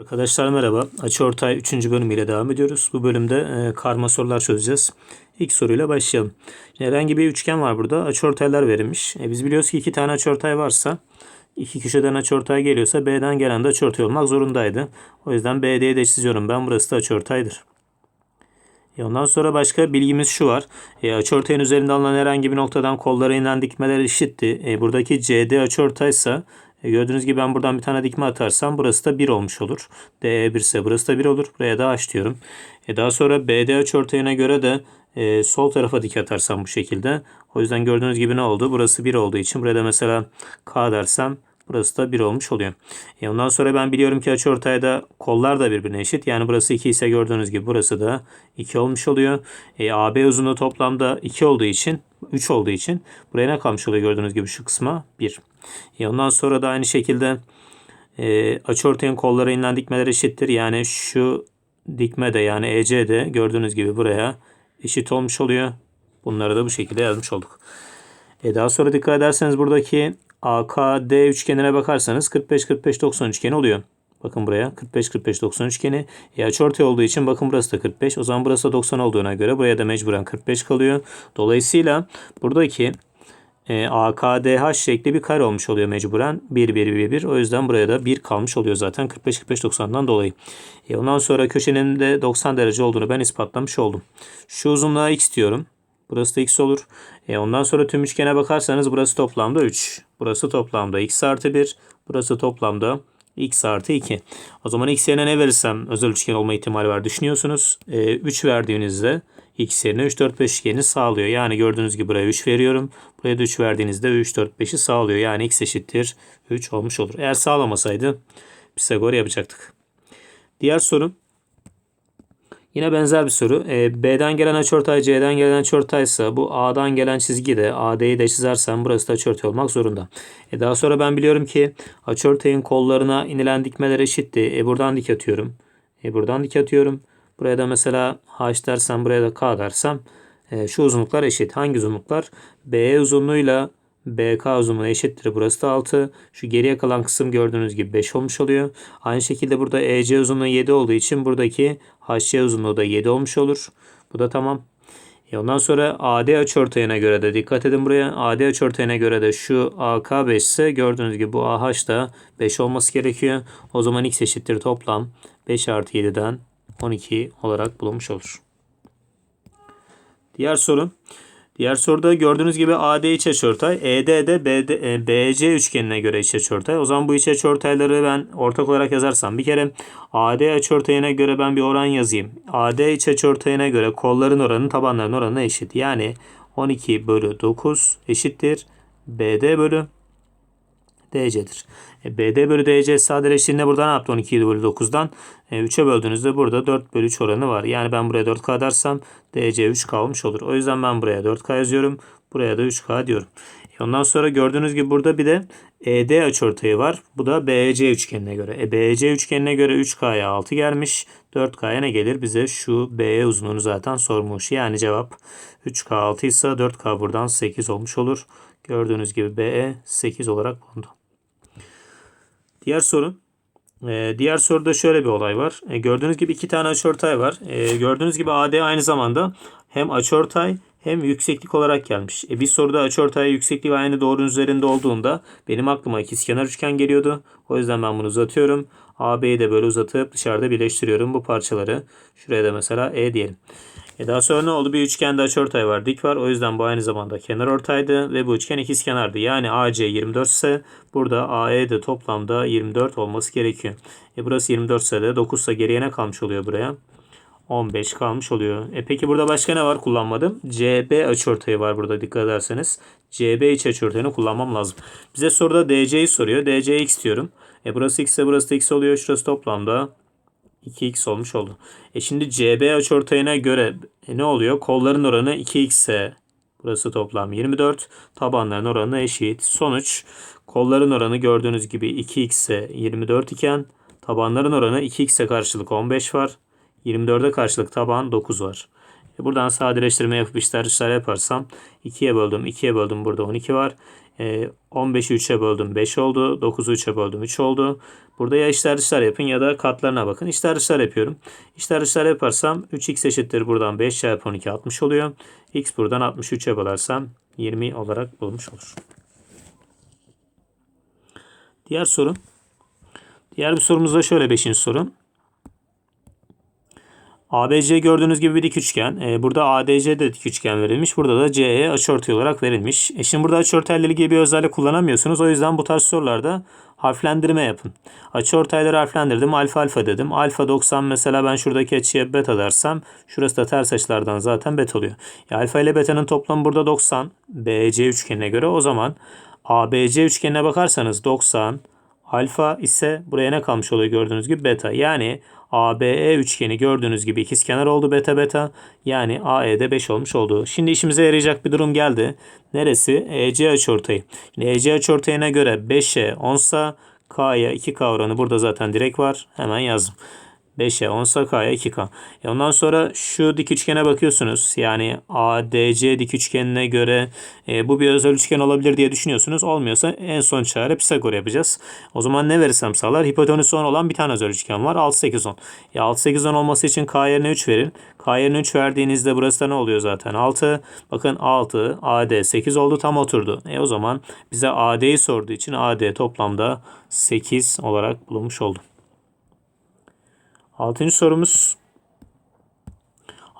Arkadaşlar merhaba. Açıortay 3. bölümüyle devam ediyoruz. Bu bölümde e, karma sorular çözeceğiz. İlk soruyla başlayalım. Şimdi herhangi bir üçgen var burada. Açıortaylar verilmiş. E, biz biliyoruz ki iki tane açıortay varsa iki köşeden açıortay geliyorsa B'den gelen de açıortay olmak zorundaydı. O yüzden B diye de çiziyorum ben. Burası da açıortaydır. E, ondan sonra başka bilgimiz şu var. E, açıortayın üzerinde alınan herhangi bir noktadan kollara inen dikmeler eşitti. E, buradaki CD açıortaysa gördüğünüz gibi ben buradan bir tane dikme atarsam burası da 1 olmuş olur. DE 1 ise burası da 1 olur. Buraya da H diyorum. E, daha sonra BD açıortayına göre de e, sol tarafa dik atarsam bu şekilde. O yüzden gördüğünüz gibi ne oldu? Burası 1 olduğu için buraya da mesela K dersem Burası da 1 olmuş oluyor. E ondan sonra ben biliyorum ki açıortayda kollar da birbirine eşit. Yani burası 2 ise gördüğünüz gibi burası da 2 olmuş oluyor. E, AB uzunluğu toplamda 2 olduğu için 3 olduğu için buraya ne kalmış oluyor gördüğünüz gibi şu kısma 1. E ondan sonra da aynı şekilde e, açıortayın kollara inilen dikmeler eşittir. Yani şu dikme de yani EC de gördüğünüz gibi buraya eşit olmuş oluyor. Bunları da bu şekilde yazmış olduk. E daha sonra dikkat ederseniz buradaki AKD üçgenine bakarsanız 45-45-90 üçgeni oluyor. Bakın buraya 45-45-90 üçgeni. E açıortay olduğu için bakın burası da 45. O zaman burası da 90 olduğuna göre buraya da mecburen 45 kalıyor. Dolayısıyla buradaki e, AKDH şekli bir kare olmuş oluyor mecburen. 1 1 1 1. O yüzden buraya da 1 kalmış oluyor zaten 45 45 90'dan dolayı. E, ondan sonra köşenin de 90 derece olduğunu ben ispatlamış oldum. Şu uzunluğa x diyorum. Burası da x olur. E ondan sonra tüm üçgene bakarsanız burası toplamda 3. Burası toplamda x artı 1. Burası toplamda x artı 2. O zaman x yerine ne verirsem özel üçgen olma ihtimali var düşünüyorsunuz. E, 3 verdiğinizde x yerine 3 4 5 üçgeni sağlıyor. Yani gördüğünüz gibi buraya 3 veriyorum. Buraya da 3 verdiğinizde 3 4 5'i sağlıyor. Yani x eşittir 3 olmuş olur. Eğer sağlamasaydı Pisagor yapacaktık. Diğer soru Yine benzer bir soru. E, B'den gelen açıortay C'den gelen açıortay ise bu A'dan gelen çizgi de AD'yi de çizersem burası da açıortay olmak zorunda. E, daha sonra ben biliyorum ki açıortayın kollarına inilen dikmeler eşitti. E, buradan dik atıyorum. E, buradan dik atıyorum. Buraya da mesela H dersem buraya da K dersem e, şu uzunluklar eşit. Hangi uzunluklar? BE uzunluğuyla BK uzunluğu eşittir. Burası da 6. Şu geriye kalan kısım gördüğünüz gibi 5 olmuş oluyor. Aynı şekilde burada EC uzunluğu 7 olduğu için buradaki HC uzunluğu da 7 olmuş olur. Bu da tamam. E ondan sonra AD açıortayına göre de dikkat edin buraya. AD açıortayına göre de şu AK 5 ise gördüğünüz gibi bu AH da 5 olması gerekiyor. O zaman x eşittir toplam 5 artı 7'den 12 olarak bulunmuş olur. Diğer soru. Diğer soruda gördüğünüz gibi AD iç açıortay, ED de BD, e, BC üçgenine göre iç açıortay. O zaman bu iç açıortayları ben ortak olarak yazarsam bir kere AD açıortayına göre ben bir oran yazayım. AD iç açıortayına göre kolların oranı tabanların oranına eşit. Yani 12 bölü 9 eşittir. BD bölü DC'dir. E, BD bölü DC sadeleştiğinde burada ne yaptı? 12 bölü 9'dan e, 3'e böldüğünüzde burada 4 bölü 3 oranı var. Yani ben buraya 4K dersem DC 3K olmuş olur. O yüzden ben buraya 4K yazıyorum. Buraya da 3K diyorum. E, ondan sonra gördüğünüz gibi burada bir de ED açıortayı var. Bu da BC üçgenine göre. E, BC üçgenine göre 3K'ya 6 gelmiş. 4K'ya ne gelir? Bize şu BE uzunluğunu zaten sormuş. Yani cevap 3K 6 ise 4K buradan 8 olmuş olur. Gördüğünüz gibi BE 8 olarak bulundu. Diğer soru. Ee, diğer soruda şöyle bir olay var. Ee, gördüğünüz gibi iki tane açıortay var. Ee, gördüğünüz gibi AD aynı zamanda hem açıortay hem yükseklik olarak gelmiş. E, bir soruda açıortay yüksekliği aynı doğrunun üzerinde olduğunda benim aklıma ikizkenar üçgen geliyordu. O yüzden ben bunu uzatıyorum. AB'yi de böyle uzatıp dışarıda birleştiriyorum bu parçaları. Şuraya da mesela E diyelim. E daha sonra ne oldu? Bir üçgende açıortay var, dik var. O yüzden bu aynı zamanda kenar ortaydı ve bu üçgen ikizkenardı. Yani AC 24 ise burada AE de toplamda 24 olması gerekiyor. E burası 24 ise de 9 ise geriye ne kalmış oluyor buraya? 15 kalmış oluyor. E peki burada başka ne var kullanmadım? CB açıortayı var burada dikkat ederseniz. CB iç açıortayını kullanmam lazım. Bize soruda DC'yi soruyor. DC x diyorum. E burası x ise burası da x oluyor. Şurası toplamda 2x olmuş oldu. E şimdi CB açıortayına göre e ne oluyor? Kolların oranı 2x ise burası toplam 24. Tabanların oranı eşit. Sonuç kolların oranı gördüğünüz gibi 2x ise 24 iken tabanların oranı 2x'e karşılık 15 var. 24'e karşılık taban 9 var. E buradan sadeleştirme yapıp işler işler yaparsam 2'ye böldüm 2'ye böldüm burada 12 var. E, 15'i 3'e böldüm 5 oldu. 9'u 3'e böldüm 3 oldu. Burada ya içler dışlar yapın ya da katlarına bakın. İçler dışlar yapıyorum. İçler dışlar yaparsam 3x eşittir buradan 5 çarpı 12 60 oluyor. x buradan 63'e bölersem 20 olarak bulmuş olur. Diğer soru. Diğer bir sorumuz da şöyle 5. soru. ABC gördüğünüz gibi bir dik üçgen. Ee, burada ADC de dik üçgen verilmiş. Burada da CE açıortay olarak verilmiş. E şimdi burada açıortayla ilgili bir özellik kullanamıyorsunuz. O yüzden bu tarz sorularda harflendirme yapın. Açıortayları harflendirdim. Alfa alfa dedim. Alfa 90 mesela ben şuradaki açıya beta dersem şurası da ters açılardan zaten beta oluyor. Ya alfa ile beta'nın toplamı burada 90. BC üçgenine göre o zaman ABC üçgenine bakarsanız 90 alfa ise buraya ne kalmış oluyor gördüğünüz gibi beta. Yani ABE üçgeni gördüğünüz gibi ikizkenar oldu beta beta. Yani AE'de 5 olmuş oldu. Şimdi işimize yarayacak bir durum geldi. Neresi? EC açıortayı. Şimdi EC açıortayına göre 5'e 10 sa K'ya 2K oranı burada zaten direkt var. Hemen yazdım. 5'e 10 sa K'ya 2K. E ondan sonra şu dik üçgene bakıyorsunuz. Yani ADC dik üçgenine göre e, bu bir özel üçgen olabilir diye düşünüyorsunuz. Olmuyorsa en son çare Pisagor yapacağız. O zaman ne verirsem sağlar? Hipotenüsü 10 olan bir tane özel üçgen var. 6 8 10. Ya 6 8 10 olması için K yerine 3 verin. K yerine 3 verdiğinizde burası da ne oluyor zaten? 6. Bakın 6 AD 8 oldu tam oturdu. E o zaman bize AD'yi sorduğu için AD toplamda 8 olarak bulunmuş oldu. Altıncı sorumuz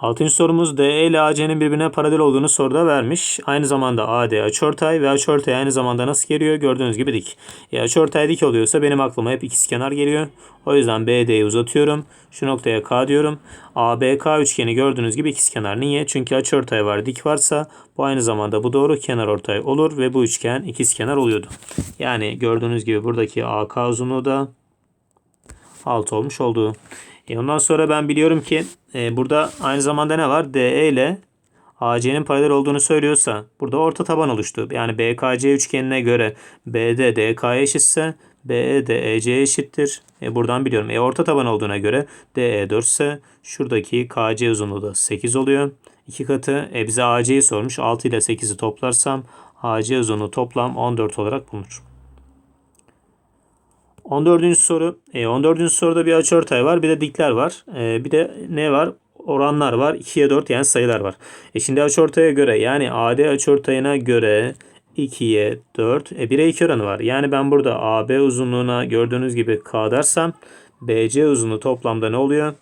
Altıncı sorumuz DE ile AC'nin birbirine paralel olduğunu soruda vermiş. Aynı zamanda AD açıortay ve açıortay aynı zamanda nasıl geliyor? Gördüğünüz gibi dik. E, açıortay dik oluyorsa benim aklıma hep ikizkenar geliyor. O yüzden BD'yi uzatıyorum. Şu noktaya K diyorum. ABK üçgeni gördüğünüz gibi ikizkenar. Niye? Çünkü açıortay var, dik varsa bu aynı zamanda bu doğru kenar ortay olur ve bu üçgen ikizkenar oluyordu. Yani gördüğünüz gibi buradaki AK uzunluğu da 6 olmuş oldu. E ondan sonra ben biliyorum ki e, burada aynı zamanda ne var? DE ile AC'nin paralel olduğunu söylüyorsa burada orta taban oluştu. Yani BKC üçgenine göre BD DK'ya eşitse BE de EC'ye eşittir. E buradan biliyorum. E orta taban olduğuna göre DE 4 ise şuradaki KC uzunluğu da 8 oluyor. 2 katı. E bize AC'yi sormuş. 6 ile 8'i toplarsam AC uzunluğu toplam 14 olarak bulunur. 14. soru. E, 14. soruda bir açıortay var. Bir de dikler var. E, bir de ne var? Oranlar var. 2'ye 4 yani sayılar var. E şimdi açıortaya göre yani AD açıortayına göre 2'ye 4. E 1'e 2 oranı var. Yani ben burada AB uzunluğuna gördüğünüz gibi K dersem BC uzunluğu toplamda ne oluyor?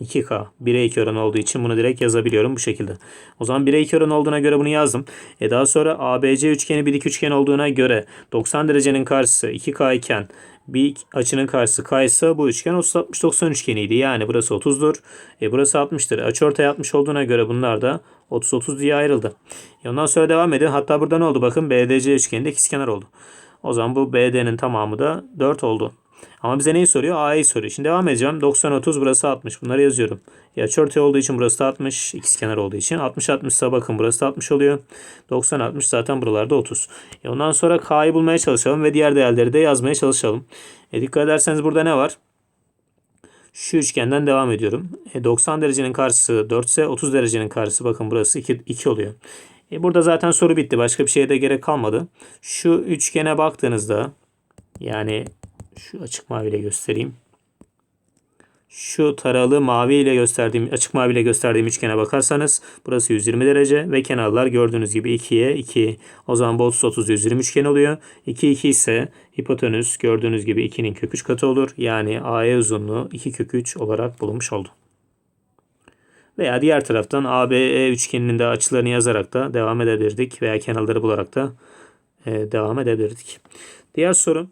2K. 1'e 2 oranı olduğu için bunu direkt yazabiliyorum bu şekilde. O zaman 1'e 2 oranı olduğuna göre bunu yazdım. E daha sonra ABC üçgeni bir dik üçgen olduğuna göre 90 derecenin karşısı 2K iken bir açının karşısı K ise bu üçgen 30-60-90 üçgeniydi. Yani burası 30'dur. E burası 60'tır. Açıortay 60 olduğuna göre bunlar da 30-30 diye ayrıldı. E ondan sonra devam ediyor. Hatta burada ne oldu? Bakın BDC üçgeninde ikizkenar oldu. O zaman bu BD'nin tamamı da 4 oldu. Ama bize neyi soruyor? A'yı soruyor. Şimdi devam edeceğim. 90 30 burası 60. Bunları yazıyorum. Ya açıortay olduğu için burası da 60. kenar olduğu için 60 60 ise bakın burası da 60 oluyor. 90 60 zaten buralarda 30. E ondan sonra K'yı bulmaya çalışalım ve diğer değerleri de yazmaya çalışalım. E dikkat ederseniz burada ne var? Şu üçgenden devam ediyorum. E 90 derecenin karşısı 4 ise 30 derecenin karşısı bakın burası 2, 2 oluyor. E burada zaten soru bitti. Başka bir şeye de gerek kalmadı. Şu üçgene baktığınızda yani şu açık maviyle göstereyim. Şu taralı mavi ile gösterdiğim açık mavi ile gösterdiğim üçgene bakarsanız burası 120 derece ve kenarlar gördüğünüz gibi 2'ye 2. O zaman 30 30 120 üçgen oluyor. 2 2 ise hipotenüs gördüğünüz gibi 2'nin kök 3 katı olur. Yani AE uzunluğu 2 kök 3 olarak bulunmuş oldu. Veya diğer taraftan ABE üçgeninin de açılarını yazarak da devam edebilirdik veya kenarları bularak da e, devam edebilirdik. Diğer soru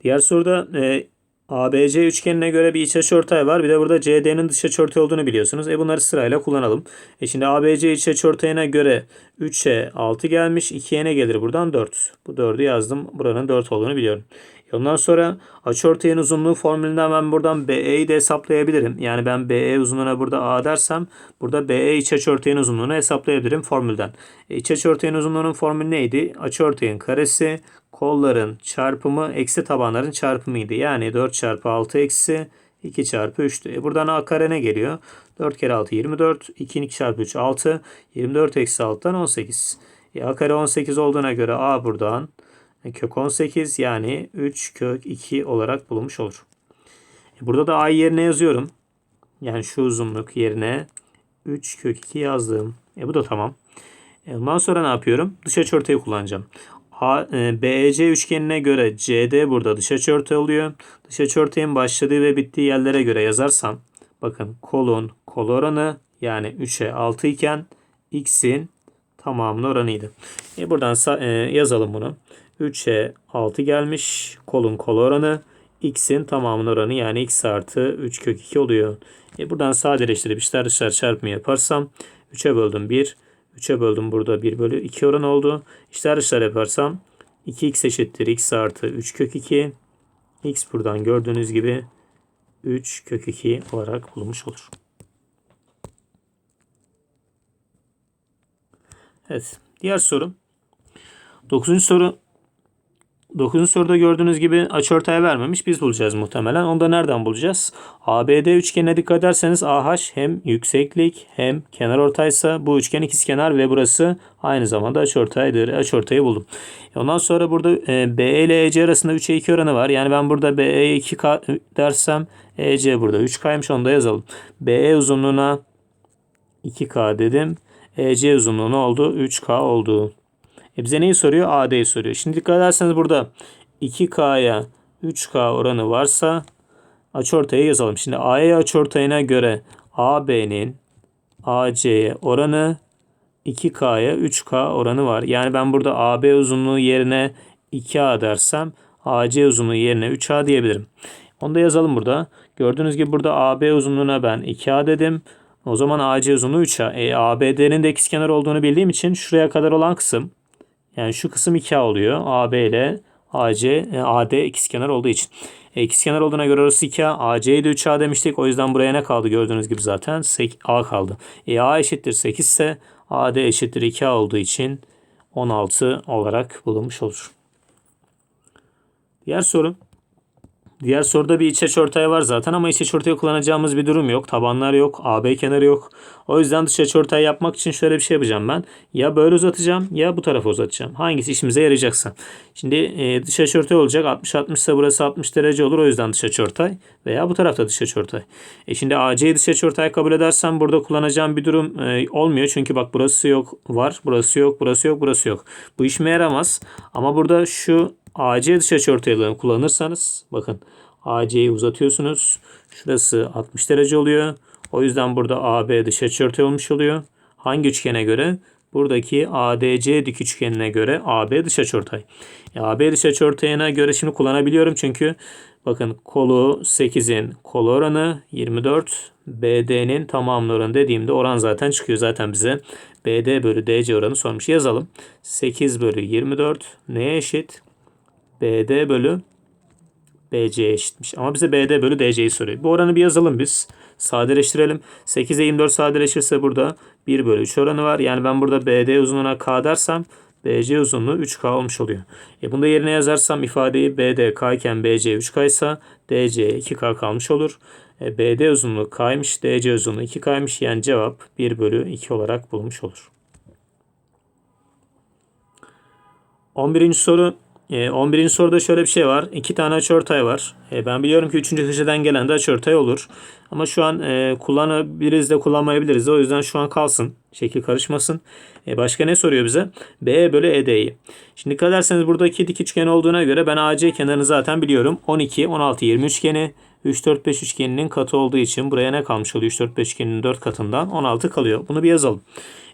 Diğer soruda e, ABC üçgenine göre bir iç açıortay var. Bir de burada CD'nin dış açıortay olduğunu biliyorsunuz. E bunları sırayla kullanalım. E şimdi ABC iç açıortayına göre 3'e 6 gelmiş. 2'ye ne gelir buradan? 4. Bu 4'ü yazdım. Buranın 4 olduğunu biliyorum. E ondan sonra açıortayın uzunluğu formülünden ben buradan BE'yi de hesaplayabilirim. Yani ben BE uzunluğuna burada A dersem burada BE iç açıortayın uzunluğunu hesaplayabilirim formülden. E iç açıortayın uzunluğunun formülü neydi? Açıortayın karesi kolların çarpımı eksi tabanların çarpımıydı. Yani 4 çarpı 6 eksi 2 çarpı 3'tü. E buradan a kare ne geliyor? 4 kere 6 24. 2 2 çarpı 3 6. 24 eksi 6'dan 18. E, a kare 18 olduğuna göre a buradan kök 18 yani 3 kök 2 olarak bulunmuş olur. E, burada da a'yı yerine yazıyorum. Yani şu uzunluk yerine 3 kök 2 yazdım. E, bu da tamam. E, ondan sonra ne yapıyorum? Dış açıortayı kullanacağım. E, BEC üçgenine göre CD burada dış açıortay oluyor. Dış açıortayın başladığı ve bittiği yerlere göre yazarsam bakın kolon kol oranı yani 3'e 6 iken x'in tamamının oranıydı. E, buradan e, yazalım bunu. 3'e 6 gelmiş. Kolun kol oranı. X'in tamamının oranı yani x artı 3 kök 2 oluyor. E, buradan sadeleştirip içler dışlar çarpımı yaparsam 3'e böldüm 1. 3'e böldüm burada 1 bölü 2 oran oldu. İçler dışlar yaparsam 2x eşittir x artı 3 kök 2. x buradan gördüğünüz gibi 3 kök 2 olarak bulunmuş olur. Evet. Diğer soru. 9. soru. 9. soruda gördüğünüz gibi açıortay vermemiş. Biz bulacağız muhtemelen. Onu da nereden bulacağız? ABD üçgenine dikkat ederseniz AH hem yükseklik hem kenar ortaysa bu üçgen ikizkenar ve burası aynı zamanda açıortaydır. Açıortayı buldum. Ondan sonra burada e, BE ile EC arasında 3'e 2 oranı var. Yani ben burada BE'ye 2K dersem EC burada 3K'ymış onu da yazalım. BE uzunluğuna 2K dedim. EC uzunluğu ne oldu? 3K oldu. E bize neyi soruyor? AD'yi soruyor. Şimdi dikkat ederseniz burada 2K'ya 3K oranı varsa açıortayı yazalım. Şimdi AE açıortayına göre AB'nin AC'ye oranı 2K'ya 3K oranı var. Yani ben burada AB uzunluğu yerine 2A dersem AC uzunluğu yerine 3A diyebilirim. Onu da yazalım burada. Gördüğünüz gibi burada AB uzunluğuna ben 2A dedim. O zaman AC uzunluğu 3A. E, ABD'nin de ikizkenar olduğunu bildiğim için şuraya kadar olan kısım yani şu kısım 2A oluyor. AB ile AC, e, AD ikizkenar olduğu için. E, ikizkenar olduğuna göre orası 2A. AC'yi de 3A demiştik. O yüzden buraya ne kaldı gördüğünüz gibi zaten A kaldı. E, A eşittir 8 ise AD eşittir 2A olduğu için 16 olarak bulunmuş olur. Diğer soru. Diğer soruda bir iç açıortay var zaten ama iç açıortayı kullanacağımız bir durum yok. Tabanlar yok, AB kenarı yok. O yüzden dış açıortay yapmak için şöyle bir şey yapacağım ben. Ya böyle uzatacağım ya bu tarafa uzatacağım. Hangisi işimize yarayacaksa. Şimdi e, dış açıortay olacak. 60-60 ise burası 60 derece olur. O yüzden dış açıortay. Veya bu tarafta dış açıortay. E şimdi AC'yi dış açıortay kabul edersem burada kullanacağım bir durum e, olmuyor. Çünkü bak burası yok var. Burası yok. Burası yok. Burası yok. Bu işime yaramaz. Ama burada şu AC dış açıortaylığını kullanırsanız bakın AC'yi uzatıyorsunuz. Şurası 60 derece oluyor. O yüzden burada AB dış açıortay olmuş oluyor. Hangi üçgene göre? Buradaki ADC dik üçgenine göre AB dış açıortay. E, AB dış açıortayına göre şimdi kullanabiliyorum çünkü bakın kolu 8'in kol oranı 24 BD'nin tamamlı oranı dediğimde oran zaten çıkıyor. Zaten bize BD bölü DC oranı sormuş. Yazalım. 8 bölü 24 neye eşit? BD bölü BC eşitmiş. Ama bize BD bölü DC'yi soruyor. Bu oranı bir yazalım biz. Sadeleştirelim. 8'e 24 sadeleşirse burada 1 bölü 3 oranı var. Yani ben burada BD uzunluğuna K dersem BC uzunluğu 3K olmuş oluyor. E bunu da yerine yazarsam ifadeyi BD K iken BC 3K ise DC 2K kalmış olur. E, BD uzunluğu K'ymış. DC uzunluğu 2K'ymış. Yani cevap 1 bölü 2 olarak bulunmuş olur. 11. soru 11. Ee, soruda şöyle bir şey var. İki tane açıortay var. E, ben biliyorum ki 3. köşeden gelen de açıortay olur. Ama şu an e, kullanabiliriz de kullanmayabiliriz de. O yüzden şu an kalsın. Şekil karışmasın. E, başka ne soruyor bize? B bölü ED'yi. Şimdi dikkat ederseniz buradaki dik üçgen olduğuna göre ben AC kenarını zaten biliyorum. 12, 16, 20 üçgeni. 3, 4, 5 üçgeninin katı olduğu için buraya ne kalmış oluyor? 3, 4, 5 üçgeninin 4 katından 16 kalıyor. Bunu bir yazalım.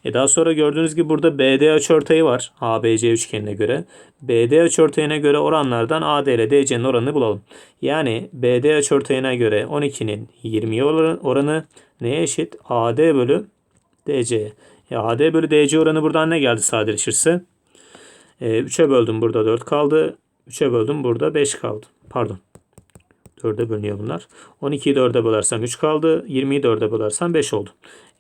E daha sonra gördüğünüz gibi burada BD açıortayı var. ABC üçgenine göre. BD açıortayına göre oranlardan AD ile DC'nin oranını bulalım. Yani BD açıortayına göre 12'nin 20 oranı neye eşit? AD bölü DC. Ya AD bölü DC oranı buradan ne geldi sadeleşirse? E, 3'e böldüm burada 4 kaldı. 3'e böldüm burada 5 kaldı. Pardon. 4'e bölünüyor bunlar. 12'yi 4'e bölersem 3 kaldı. 20'yi 4'e bölersem 5 oldu.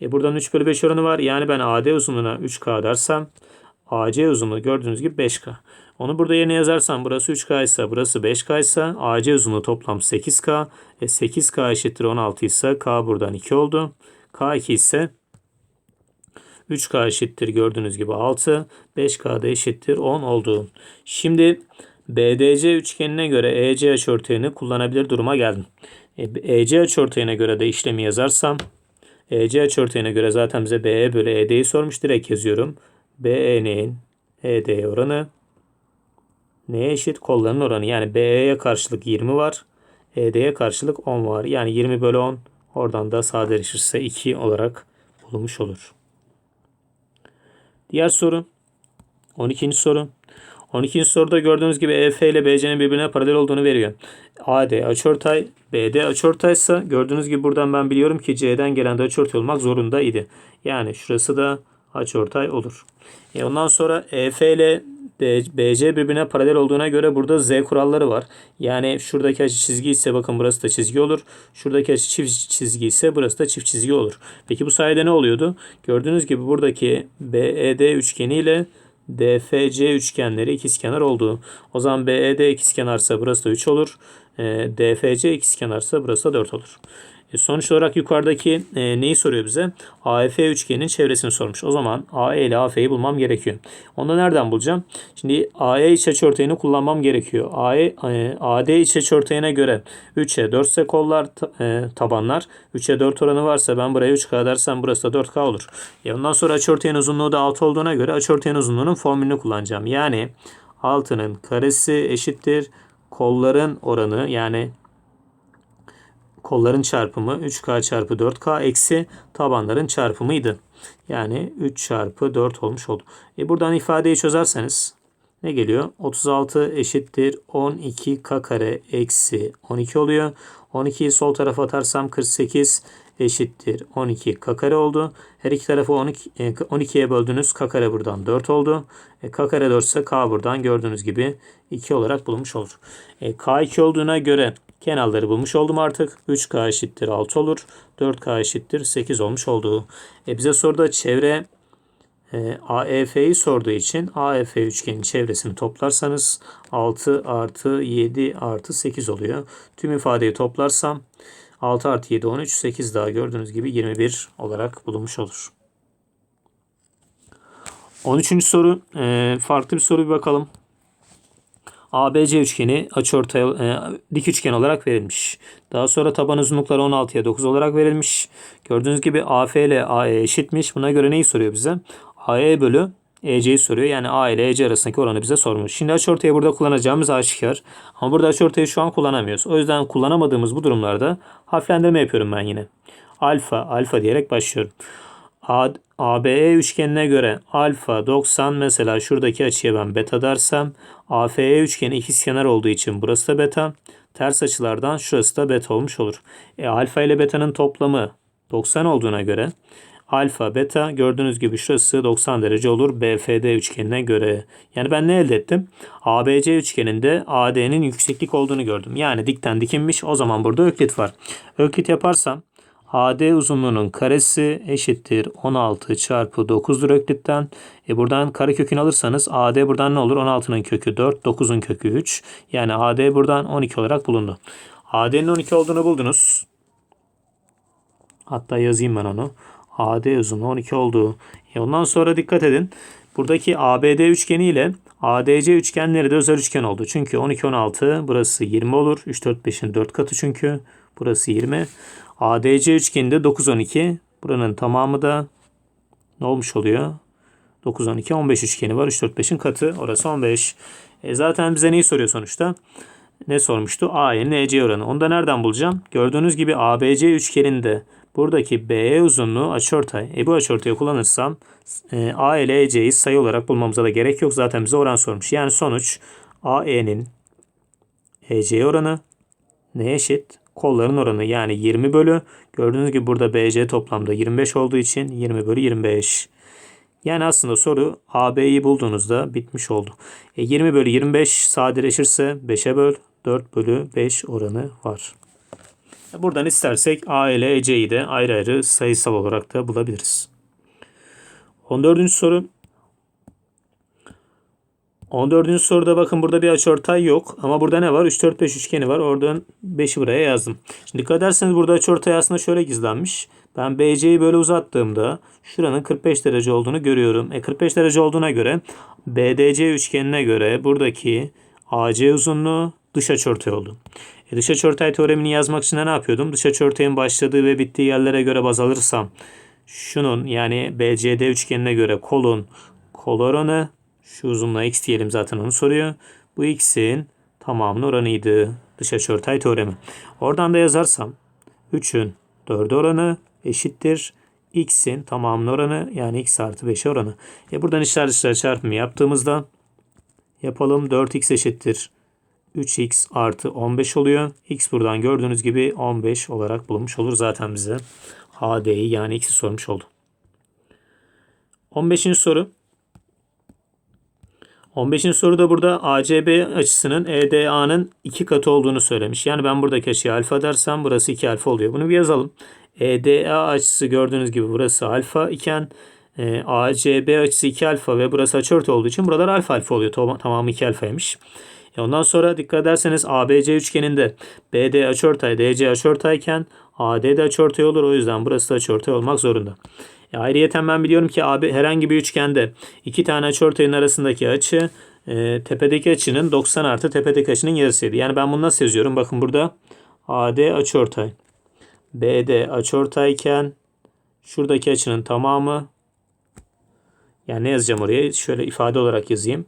E buradan 3 bölü 5 oranı var. Yani ben AD uzunluğuna 3K dersem AC uzunluğu gördüğünüz gibi 5K. Onu burada yerine yazarsam burası 3K ise burası 5K ise AC uzunluğu toplam 8K. E 8K eşittir 16 ise K buradan 2 oldu. K2 ise 3K eşittir gördüğünüz gibi 6. 5K da eşittir 10 oldu. Şimdi BDC üçgenine göre EC açıortayını kullanabilir duruma geldim. E, EC açıortayına göre de işlemi yazarsam EC açıortayına göre zaten bize BE bölü ED'yi sormuş. Direkt yazıyorum. BE'nin ED'ye oranı neye eşit? Kollarının oranı. Yani BE'ye karşılık 20 var. ED'ye karşılık 10 var. Yani 20 bölü 10 oradan da sadeleşirse 2 olarak bulunmuş olur. Diğer soru. 12. soru. 12. soruda gördüğünüz gibi EF ile BC'nin birbirine paralel olduğunu veriyor. AD açıortay, BD açıortaysa gördüğünüz gibi buradan ben biliyorum ki C'den gelen de açıortay olmak zorundaydı. Yani şurası da açıortay olur. E ondan sonra EF ile BC birbirine paralel olduğuna göre burada Z kuralları var. Yani şuradaki açı çizgi ise bakın burası da çizgi olur. Şuradaki açı çift çizgi ise burası da çift çizgi olur. Peki bu sayede ne oluyordu? Gördüğünüz gibi buradaki BED üçgeni ile DFC üçgenleri ikizkenar oldu. O zaman BED ikizkenarsa burası da 3 olur. E, DFC ikizkenarsa burası da 4 olur. E, sonuç olarak yukarıdaki e, neyi soruyor bize? AF üçgenin çevresini sormuş. O zaman AE ile AF'yi bulmam gerekiyor. Onu da nereden bulacağım? Şimdi AE iç açıortayını kullanmam gerekiyor. AE, e, AD iç açıortayına göre 3'e 4 ise kollar e, tabanlar. 3'e 4 oranı varsa ben buraya 3K dersem burası da 4K olur. E, ondan sonra açıortayın uzunluğu da 6 olduğuna göre açıortayın uzunluğunun formülünü kullanacağım. Yani 6'nın karesi eşittir kolların oranı yani kolların çarpımı 3K çarpı 4K eksi tabanların çarpımıydı. Yani 3 çarpı 4 olmuş oldu. E buradan ifadeyi çözerseniz ne geliyor? 36 eşittir 12K kare eksi 12 oluyor. 12'yi sol tarafa atarsam 48 eşittir 12 k kare oldu. Her iki tarafı 12, 12'ye böldünüz. K kare buradan 4 oldu. E, k kare 4 ise k buradan gördüğünüz gibi 2 olarak bulunmuş olur. E, k 2 olduğuna göre Kenarları bulmuş oldum artık. 3K eşittir 6 olur. 4K eşittir 8 olmuş oldu. E bize soruda çevre e, AEF'yi sorduğu için AEF üçgenin çevresini toplarsanız 6 artı 7 artı 8 oluyor. Tüm ifadeyi toplarsam 6 artı 7 13 8 daha gördüğünüz gibi 21 olarak bulunmuş olur. 13. soru e, farklı bir soru bir bakalım. ABC üçgeni açıortay e, dik üçgen olarak verilmiş. Daha sonra taban uzunlukları 16'ya 9 olarak verilmiş. Gördüğünüz gibi AF ile AE eşitmiş. Buna göre neyi soruyor bize? AE bölü EC'yi soruyor. Yani A ile EC arasındaki oranı bize sormuş. Şimdi açıortayı burada kullanacağımız aşikar. Ama burada açıortayı şu an kullanamıyoruz. O yüzden kullanamadığımız bu durumlarda harflendirme yapıyorum ben yine. Alfa, alfa diyerek başlıyorum. ABE üçgenine göre alfa 90 mesela şuradaki açıya ben beta dersem AFE üçgeni ikizkenar olduğu için burası da beta. Ters açılardan şurası da beta olmuş olur. E, alfa ile beta'nın toplamı 90 olduğuna göre alfa beta gördüğünüz gibi şurası 90 derece olur BFD üçgenine göre. Yani ben ne elde ettim? ABC üçgeninde AD'nin yükseklik olduğunu gördüm. Yani dikten dikinmiş o zaman burada öklit var. Öklit yaparsam AD uzunluğunun karesi eşittir 16 çarpı 9'dur öklitten. E buradan kare kökünü alırsanız AD buradan ne olur? 16'nın kökü 4, 9'un kökü 3. Yani AD buradan 12 olarak bulundu. AD'nin 12 olduğunu buldunuz. Hatta yazayım ben onu. AD uzunluğu 12 oldu. E ondan sonra dikkat edin. Buradaki ABD üçgeni ile ADC üçgenleri de özel üçgen oldu. Çünkü 12 16 burası 20 olur. 3 4 5'in 4 katı çünkü. Burası 20. ADC üçgeninde 9 12. Buranın tamamı da ne olmuş oluyor? 9 12 15 üçgeni var. 3 4 5'in katı. Orası 15. E zaten bize neyi soruyor sonuçta? Ne sormuştu? AE'nin EC oranı. Onu da nereden bulacağım? Gördüğünüz gibi ABC üçgeninde buradaki BE uzunluğu açıortay. E bu açıortayı kullanırsam e, A ile EC'yi sayı olarak bulmamıza da gerek yok. Zaten bize oran sormuş. Yani sonuç AE'nin EC oranı neye eşit? Kolların oranı yani 20 bölü. Gördüğünüz gibi burada BC toplamda 25 olduğu için 20 bölü 25. Yani aslında soru AB'yi bulduğunuzda bitmiş oldu. E 20 bölü 25 sadeleşirse 5'e böl 4 bölü 5 oranı var. E, buradan istersek A ile EC'yi de ayrı ayrı sayısal olarak da bulabiliriz. 14. soru 14. soruda bakın burada bir açıortay yok. Ama burada ne var? 3, 4, 5 üçgeni var. Oradan 5'i buraya yazdım. Şimdi dikkat ederseniz burada açıortay aslında şöyle gizlenmiş. Ben BC'yi böyle uzattığımda şuranın 45 derece olduğunu görüyorum. E 45 derece olduğuna göre BDC üçgenine göre buradaki AC uzunluğu dış açıortay oldu. E dış açıortay teoremini yazmak için ne yapıyordum? Dış açıortayın başladığı ve bittiği yerlere göre baz alırsam şunun yani BCD üçgenine göre kolun kol oranı şu uzunluğa x diyelim zaten onu soruyor. Bu x'in tamamının oranıydı. Dış açıortay teoremi. Oradan da yazarsam 3'ün 4 oranı eşittir. x'in tamamının oranı yani x artı 5 oranı. E buradan içler dışlar çarpımı yaptığımızda yapalım 4x eşittir. 3x artı 15 oluyor. x buradan gördüğünüz gibi 15 olarak bulunmuş olur zaten bize. HD'yi yani x'i sormuş oldu. 15. soru. 15. soruda burada ACB açısının EDA'nın iki katı olduğunu söylemiş. Yani ben buradaki açıya alfa dersem burası 2 alfa oluyor. Bunu bir yazalım. EDA açısı gördüğünüz gibi burası alfa iken e, ACB açısı 2 alfa ve burası açıortay olduğu için buralar alfa alfa oluyor. Tamam, tamamı 2 alfaymış. E ondan sonra dikkat ederseniz ABC üçgeninde BD açıortay, DC açıortay iken AD de açıortay olur. O yüzden burası da açıortay olmak zorunda. E ayrıyeten ben biliyorum ki AB herhangi bir üçgende iki tane açıortayın arasındaki açı e, tepedeki açının 90 artı tepedeki açının yarısıydı. Yani ben bunu nasıl yazıyorum? Bakın burada AD açıortay. BD açıortay iken şuradaki açının tamamı yani ne yazacağım oraya? Şöyle ifade olarak yazayım.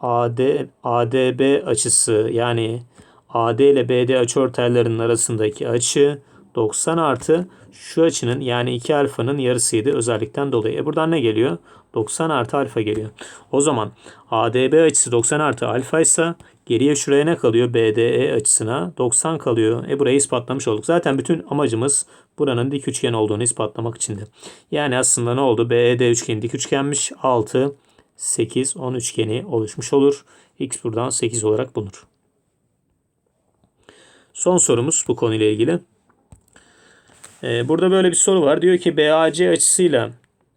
AD, ADB açısı yani AD ile BD açıortaylarının arasındaki açı 90 artı şu açının yani 2 alfanın yarısıydı özellikten dolayı. E buradan ne geliyor? 90 artı alfa geliyor. O zaman ADB açısı 90 artı alfa ise geriye şuraya ne kalıyor? BDE açısına 90 kalıyor. E burayı ispatlamış olduk. Zaten bütün amacımız buranın dik üçgen olduğunu ispatlamak içindi. Yani aslında ne oldu? BED üçgeni dik üçgenmiş. 6, 8, 10 üçgeni oluşmuş olur. X buradan 8 olarak bulunur. Son sorumuz bu konuyla ilgili. Ee, burada böyle bir soru var. Diyor ki BAC açısıyla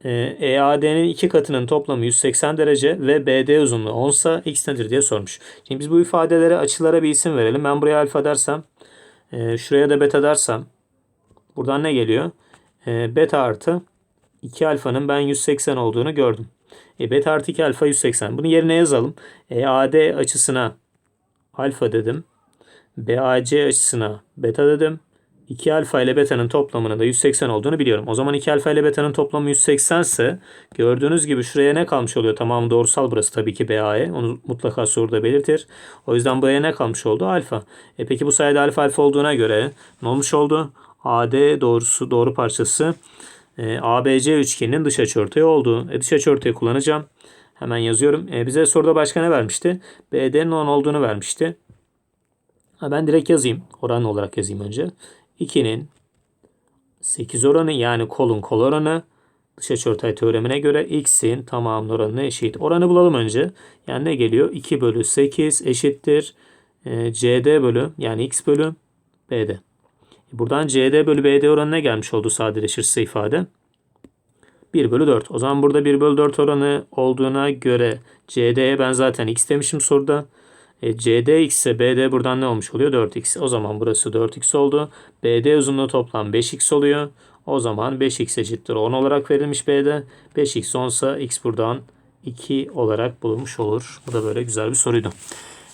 e, EAD'nin iki katının toplamı 180 derece ve BD uzunluğu 10 ise x nedir diye sormuş. Şimdi biz bu ifadelere açılara bir isim verelim. Ben buraya alfa dersem e, şuraya da beta dersem buradan ne geliyor? E, beta artı 2 alfanın ben 180 olduğunu gördüm. E, beta artı 2 alfa 180. Bunu yerine yazalım. EAD açısına alfa dedim. BAC açısına beta dedim. 2 alfa ile beta'nın toplamının da 180 olduğunu biliyorum. O zaman 2 alfa ile beta'nın toplamı 180 ise gördüğünüz gibi şuraya ne kalmış oluyor? Tamam doğrusal burası tabii ki BA'ye. Onu mutlaka soruda belirtir. O yüzden buraya ne kalmış oldu? Alfa. E peki bu sayede alfa alfa olduğuna göre ne olmuş oldu? AD doğrusu doğru parçası e, ABC üçgeninin dış açıortayı oldu. E, dış açıortayı kullanacağım. Hemen yazıyorum. E, bize soruda başka ne vermişti? BD'nin 10 olduğunu vermişti. Ha, ben direkt yazayım. Oran olarak yazayım önce. 2'nin 8 oranı yani kolun kol oranı dış açıortay teoremine göre x'in tamamının oranına eşit. Oranı bulalım önce. Yani ne geliyor? 2 bölü 8 eşittir. E, CD bölü yani x bölü BD. Buradan CD bölü BD oranına gelmiş oldu sadeleşirse ifade. 1 bölü 4. O zaman burada 1 bölü 4 oranı olduğuna göre CD'ye ben zaten x demişim soruda. E, CD x ise BD buradan ne olmuş oluyor? 4x. O zaman burası 4x oldu. BD uzunluğu toplam 5x oluyor. O zaman 5x eşittir 10 olarak verilmiş B'de. 5x 10 ise x buradan 2 olarak bulunmuş olur. Bu da böyle güzel bir soruydu.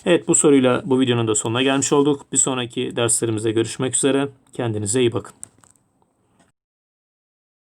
Evet bu soruyla bu videonun da sonuna gelmiş olduk. Bir sonraki derslerimizde görüşmek üzere. Kendinize iyi bakın.